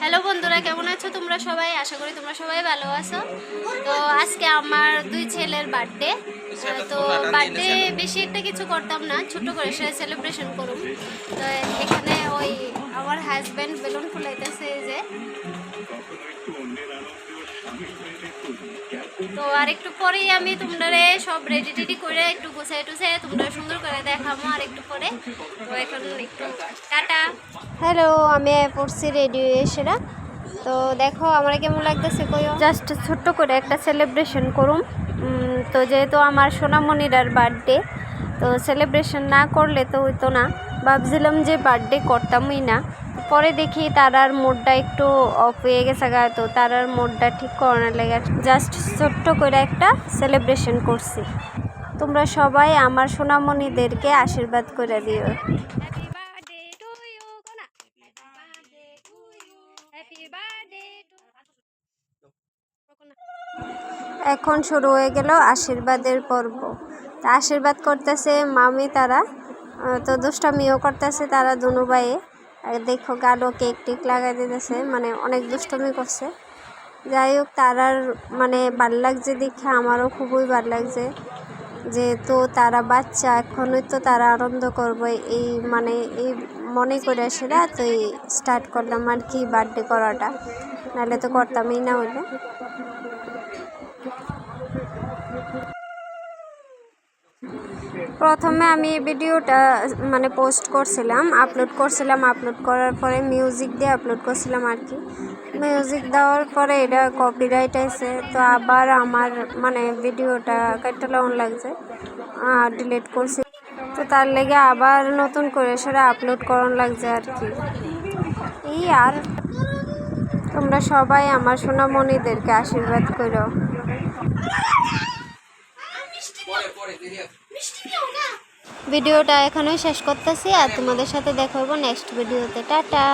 Hello বন্ধুরা, কেমন আছো তোমরা সবাই? আশা করি তোমরা সবাই ভালো আছো। তো আজকে আমার দুই ছেলের বার্থডে তো বার্থডে বেশি একটা কিছু করতাম না, ছোট করে সে সেলিব্রেশন করুন তো এখানে ওই আমার হাজব্যান্ড বেলুন ফুলাইতেছে যে। তো আর একটু পরেই আমি তোমরা সব রেডি টেডি করে একটু গুছাই টুছাই তোমরা সুন্দর করে দেখাবো আর একটু পরে। তো এখন একটু টাটা। হ্যালো আমি পড়ছি রেডি এসেরা তো দেখো আমার কেমন লাগতেছে কইও? জাস্ট ছোট্ট করে একটা সেলিব্রেশন করুম। তো যেহেতু আমার সোনামণিরার বার্থডে তো সেলিব্রেশন না করলে তো হইতো না। ভাবছিলাম যে বার্থডে করতামই না। পরে দেখি তারার মোড়টা একটু অফ হয়ে গেছে গা তো তারার মোড়টা ঠিক করানোর লেগে জাস্ট ছোট্ট করে একটা সেলিব্রেশন করছি। তোমরা সবাই আমার সোনামণিদেরকে আশীর্বাদ করে দিও। এখন শুরু হয়ে গেল আশীর্বাদের পর্ব। তা আশীর্বাদ করতেছে মামি তারা তো দুষ্টামিও করতেছে তারা দুনু ভাইয়ে আর দেখো গালো কেক টেক লাগাই দিতেছে মানে অনেক দুষ্টমি করছে। যাই হোক তারার মানে ভালো লাগছে দেখে, আমারও খুবই ভালো লাগছে। যেহেতু তারা বাচ্চা, এখনই তো তারা আনন্দ করবে। এই মানে এই মনে করে সেটা তো এই স্টার্ট করলাম আর কি বার্থডে করাটা। নাহলে তো করতামই না হলে প্রথমে আমি ভিডিওটা মানে পোস্ট করছিলাম আপলোড করছিলাম আপলোড করার পরে মিউজিক দিয়ে আপলোড করছিলাম আর কি। মিউজিক দেওয়ার পরে এটা কপিরাইট আছে, তো আবার আমার মানে ভিডিওটা কাটতে লন লাগছে ডিলিট করছি। তো তার লেগে আবার নতুন করে সেটা আপলোড করান লাগছে আর কি। এই আর, তোমরা সবাই আমার সোনামণিদেরকে আশীর্বাদ করো। ভিডিওটা এখানেই শেষ করতেছি আর তোমাদের সাথে দেখা হব নেক্সট ভিডিওতে টাটা।